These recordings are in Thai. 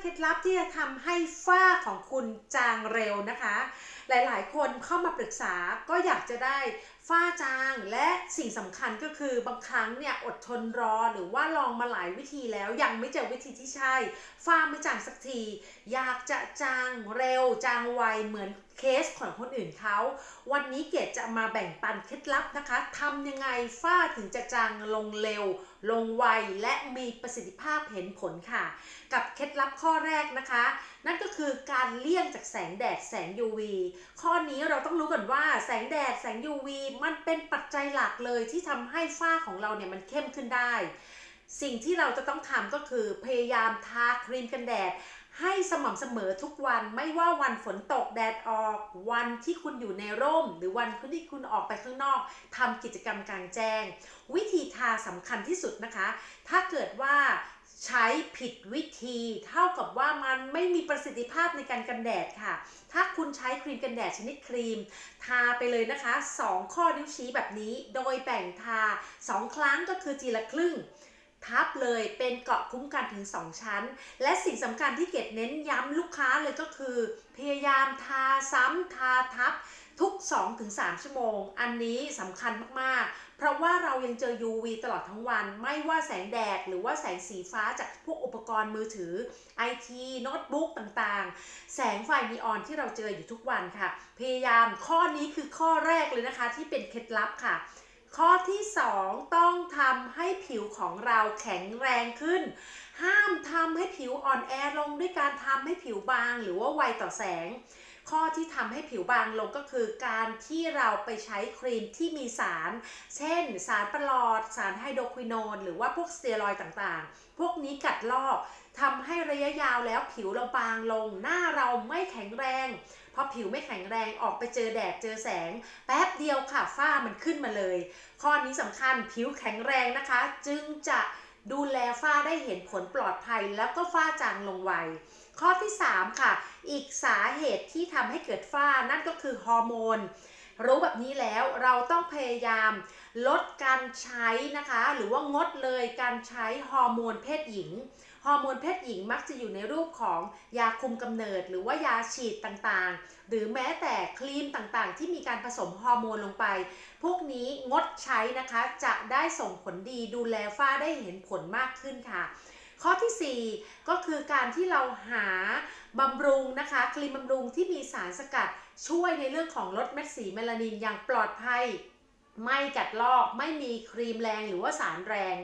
เคล็ดลับที่จะทำให้ฝ้าของคุณจางเร็วนะคะ หลายๆ คนเข้ามาปรึกษาก็อยากจะได้ ฝ้าจางและสิ่งสำคัญก็คือบางครั้งเนี่ยอดทนรอหรือว่าลองมาหลายวิธีแล้วยังไม่เจอวิธีที่ใช่ ฝ้าไม่จางสักที อยากจะจางเร็ว จางไวเหมือนเคสของคนอื่นเขา วันนี้เกดจะมาแบ่งปันเคล็ดลับนะคะทำยังไงฝ้าถึงจะจางลงเร็ว ลงไวและมีประสิทธิภาพเห็นผลค่ะ กับเคล็ดลับข้อแรกนะคะนั่นก็คือการเลี่ยงจากแสงแดดแสง UV ข้อนี้เราต้องรู้ก่อนว่าแสงแดดแสง UV มันเป็นปัจจัยหลักเลยที่ทำให้ฝ้าของเราเนี่ยมันเข้มขึ้นได้ สิ่งที่เราจะต้องทำก็คือพยายามทาครีมกันแดด ให้สม่ำเสมอทุกวันไม่ว่าวันฝนตกแดดออก วันที่คุณอยู่ในร่ม หรือวันที่คุณออกไปข้างนอกทำกิจกรรมกลางแจ้ง วิธีทาสำคัญที่สุดนะคะ ถ้าเกิดว่าใช้ผิดวิธีเท่ากับว่ามันไม่มีประสิทธิภาพในการกันแดดค่ะ ถ้าคุณใช้ครีมกันแดดชนิดครีม ทาไปเลยนะคะ 2 ข้อนิ้วชี้แบบนี้ โดยแบ่งทา 2 ครั้งก็คือทีละครึ่ง ทับเลยเป็นเกาะคุ้มกันถึง 2 ชั้น และสิ่งสำคัญที่เกดเน้นย้ำลูกค้าเลยก็คือ พยายามทาซ้ำทาทับทุก 2-3 ชั่วโมง อันนี้สำคัญมาก ๆ เพราะว่าเรายังเจอ UV ตลอดทั้งวัน ไม่ว่าแสงแดดหรือว่าแสงสีฟ้าจากพวกอุปกรณ์มือถือ IT โน้ตบุ๊กต่างๆ แสงไฟนีออนที่เราเจออยู่ทุกวันค่ะ พยายามข้อนี้คือข้อแรกเลยนะคะที่เป็นเคล็ดลับค่ะ ข้อที่ 2 ต้องทำให้ผิวของเราแข็งแรงขึ้น ห้ามทำให้ผิวอ่อนแอลงด้วยการทำให้ผิวบางหรือว่าไวต่อแสง ข้อที่ทำให้ผิวบางลงก็คือการที่เราไปใช้ครีมที่มีสาร เช่น สารประหลอด สารไฮโดรควินอนหรือว่าพวกสเตียรอยต่างๆ พวกนี้กัดลอกทำให้ระยะยาวแล้วผิวเราบางลง หน้าเราไม่แข็งแรงพอผิวไม่แข็งแรงออกไปเจอแดดเจอแสง แป๊บเดียวค่ะฝ้ามันขึ้นมาเลย ข้อนี้สำคัญผิวแข็งแรงนะคะ จึงจะ ดูแลฝ้าได้เห็นผลปลอดภัยแล้วก็ฝ้าจางลงไว ข้อที่ 3 ค่ะ อีกสาเหตุที่ทำให้เกิดฝ้านั่นก็คือฮอร์โมน รู้แบบนี้แล้วเราต้องพยายามลดการใช้นะคะ หรือว่างดเลยการใช้ฮอร์โมนเพศหญิงฮอร์โมนเพศหญิงมักจะอยู่ในรูปของยาคุมกำเนิด หรือว่ายาฉีดต่างๆ หรือแม้แต่ครีมต่างๆ ที่มีการผสมฮอร์โมนลงไป พวกนี้งดใช้นะคะจะได้ส่งผลดีดูแลฝ้าได้เห็นผลมากขึ้นค่ะ ข้อทีสี่4 ก็คือการที่เราหาบำรุงนะคะ ครีมบำรุงที่มีสารสกัด ช่วยในเรื่องของลดเม็ดสีเมลานินอย่างปลอดภัย ไม่กัดลอกไม่มีครีมแรงหรือว่าสารแรง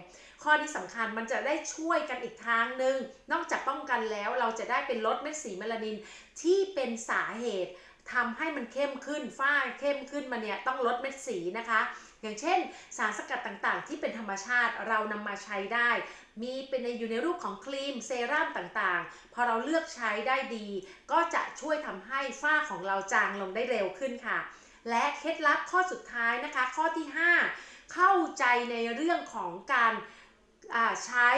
ข้อที่สำคัญมันจะได้ช่วยกันอีกทางหนึ่งนอกจากป้องกันแล้วเราจะได้เป็นลดเม็ดสีเมลานินที่เป็นสาเหตุทำให้มันเข้มขึ้นฝ้าเข้มขึ้นมาเนี่ยต้องลดเม็ดสีนะคะ อย่างเช่น สารสกัดต่างๆ ที่เป็นธรรมชาติเรานำมาใช้ได้ มีเป็นในอยู่ในรูปของครีมเซรั่มต่างๆ พอเราเลือกใช้ได้ดี ก็จะช่วยทำให้ฝ้าของเราจางลงได้เร็วขึ้นค่ะ และเคล็ดลับข้อสุดท้ายนะคะ ข้อที่ 5 เข้าใจในเรื่องของการใช้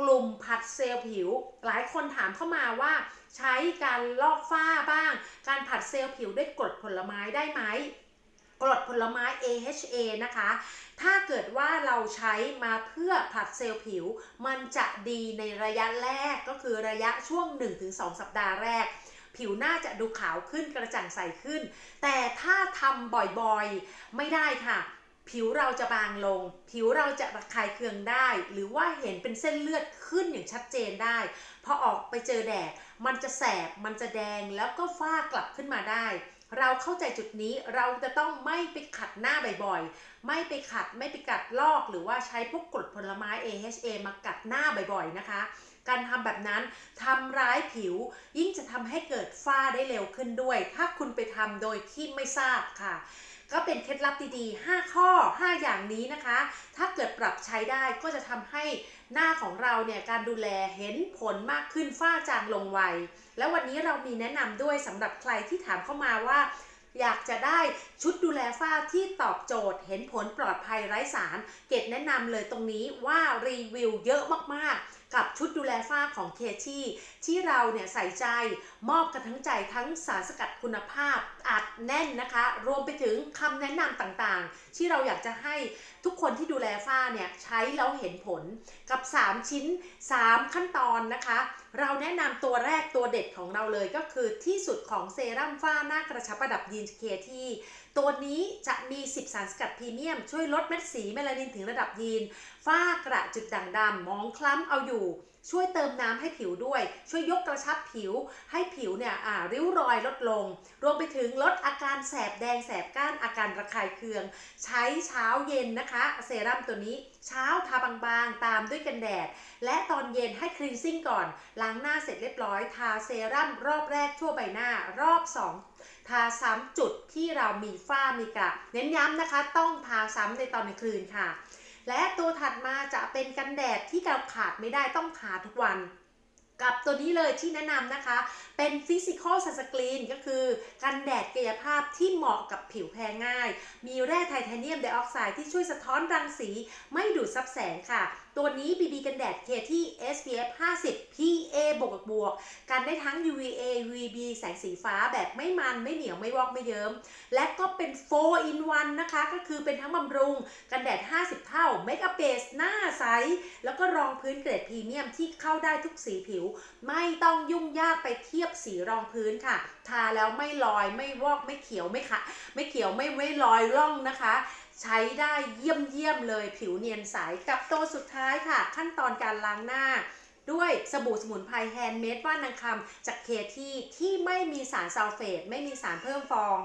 กลุ่มผัดเซลล์ผิว หลายคนถามเข้ามาว่า ใช้การลอกฝ้าบ้าง การผัดเซลล์ผิวด้วยกรดผลไม้ได้ไหม กรดผลไม้ AHA นะคะ ถ้าเกิดว่าเราใช้มาเพื่อผัดเซลล์ผิว มันจะดีในระยะแรกก็คือระยะช่วง 1-2 สัปดาห์แรก ผิวหน้าจะดูขาวขึ้นกระจ่างใสขึ้น แต่ถ้าทำบ่อยๆ ไม่ได้ค่ะผิวเราจะบางลง ผิวเราจะระคายเคืองได้ หรือว่าเห็นเป็นเส้นเลือดขึ้นอย่างชัดเจนได้ พอออกไปเจอแดด มันจะแสบ มันจะแดง แล้วก็ฝ้ากลับขึ้นมาได้ เราเข้าใจจุดนี้เราจะต้องไม่ไปขัดหน้าบ่อยๆ ไม่ไปขัดไม่ไปกัดลอก หรือว่าใช้พวกกรดผลไม้ AHA มากัดหน้าบ่อยๆนะคะ การทำแบบนั้นทำร้ายผิว ยิ่งจะทำให้เกิดฝ้าได้เร็วขึ้นด้วย ถ้าคุณไปทำโดยที่ไม่ทราบค่ะ ก็เป็นเคล็ดลับดีๆ 5 ข้อ 5 อย่างนี้นะคะ ถ้าเกิดปรับใช้ได้ก็จะทำให้หน้าของเราเนี่ยการดูแลเห็นผลมากขึ้นฝ้าจางลงไว แล้ววันนี้เรามีแนะนำด้วยสำหรับใครที่ถามเข้ามาว่า อยากจะได้ชุดดูแลฝ้าที่ตอบโจทย์ เห็นผลปลอดภัยไร้สาร เกดแนะนำเลยตรงนี้ว่ารีวิวเยอะมากๆ กับชุดดูแลฝ้าของเคที่ที่เราเนี่ยใส่ใจมอบกันทั้งใจทั้งสารสกัดคุณภาพ อัดแน่นนะคะ รวมไปถึงคำแนะนำต่างๆ ที่เราอยากจะให้ทุกคนที่ดูแลฝ้าเนี่ยใช้แล้วเห็นผลกับ 3 ชิ้น 3 ขั้นตอนนะคะ เราแนะนำตัวแรกตัวเด็ดของเราเลยก็คือที่สุดของเซรั่มฝ้าหน้ากระชับประดับยีนเคที่ตัวนี้จะมี 10 สารสกัดพรีเมียม ช่วยลดเม็ดสีเมลานินถึงระดับยีนฝ้ากระจุดด่างดำมองคล้ำเอาอยู่ ช่วยเติมน้ำให้ผิวด้วย ช่วยยกกระชับผิว ให้ผิวเนี่ยริ้วรอยลดลง รวมไปถึงลดอาการแสบแดงแสบก้านอาการระคายเคือง ใช้เช้าเย็นนะคะ เซรั่มตัวนี้เช้าทาบางๆ ตามด้วยกันแดด และตอนเย็นให้คลีนซิ่งก่อน ล้างหน้าเสร็จเรียบร้อย ทาเซรั่มรอบแรกทั่วใบหน้ารอบ 2 ทาซ้ำจุดที่เรามีฝ้ามีกระ เน้นย้ำนะคะ ต้องทาซ้ำในตอนกลางคืนค่ะ และตัวถัดมาจะเป็นกันแดดที่เราขาดไม่ได้ต้องทาทุกวัน กับตัวนี้เลยที่แนะนำนะคะ เป็น Physical Sunscreen ก็คือกันแดดกายภาพที่เหมาะกับผิวแพ้ง่าย มีแร่ไทเทเนียมไดออกไซด์ที่ช่วยสะท้อนรังสี ไม่ดูดซับแสงค่ะ ตัวนี้ BB กันแดดเคที่ SPF 50 PA บวกบวกกันได้ทั้ง UVA UVB แสงสีฟ้าแบบไม่มันไม่เหนียวไม่วอกไม่เยิ้ม และก็เป็น 4 in 1 นะคะ ก็คือเป็นทั้งบำรุง กันแดด 50 เท่า Make up Base หน้าใสแล้วก็รองพื้นเกรดพรีเมียมที่เข้าได้ทุกสีผิวไม่ต้องยุ่งยากไปเทียบสีรองพื้นค่ะ ทาแล้วไม่ลอยไม่วอกไม่เขียวไม่ขะไม่เขียวไม่ไม่ลอยร่องนะคะใช้ได้เยี่ยมเยี่ยมเลยผิวเนียนใสกับตัวสุดท้ายค่ะ ขั้นตอนการล้างหน้า ด้วยสบู่สมุนไพรแฮนด์เมดว่านนางคำจากเคที่ที่ไม่มีสารซัลเฟต ไม่มีสารเพิ่มฟอง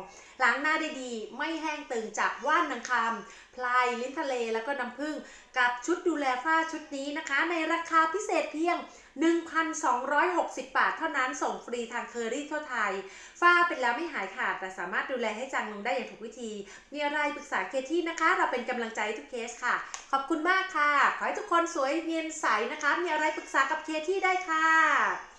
ล้างหน้าได้ดี ไม่แห้งตึงจากว่านนางคำพลายลิ้นทะเลแล้วก็น้ำผึ้งกับชุดดูแลฝ้าชุดนี้นะคะ ในราคาพิเศษเพียง 1,260 บาทเท่านั้นส่งฟรีทางเคอรี่ทั่วไทย ฝ้าเป็นแล้วไม่หายขาด แต่สามารถดูแลให้จางลงได้อย่างถูกวิธี มีอะไรปรึกษาเคที่นะคะ เราเป็นกำลังใจทุกเคสค่ะ ขอบคุณมากค่ะ ขอให้ทุกคนสวยเนียนใสนะคะ มีอะไรปรึกษากับเคที่ได้ค่ะ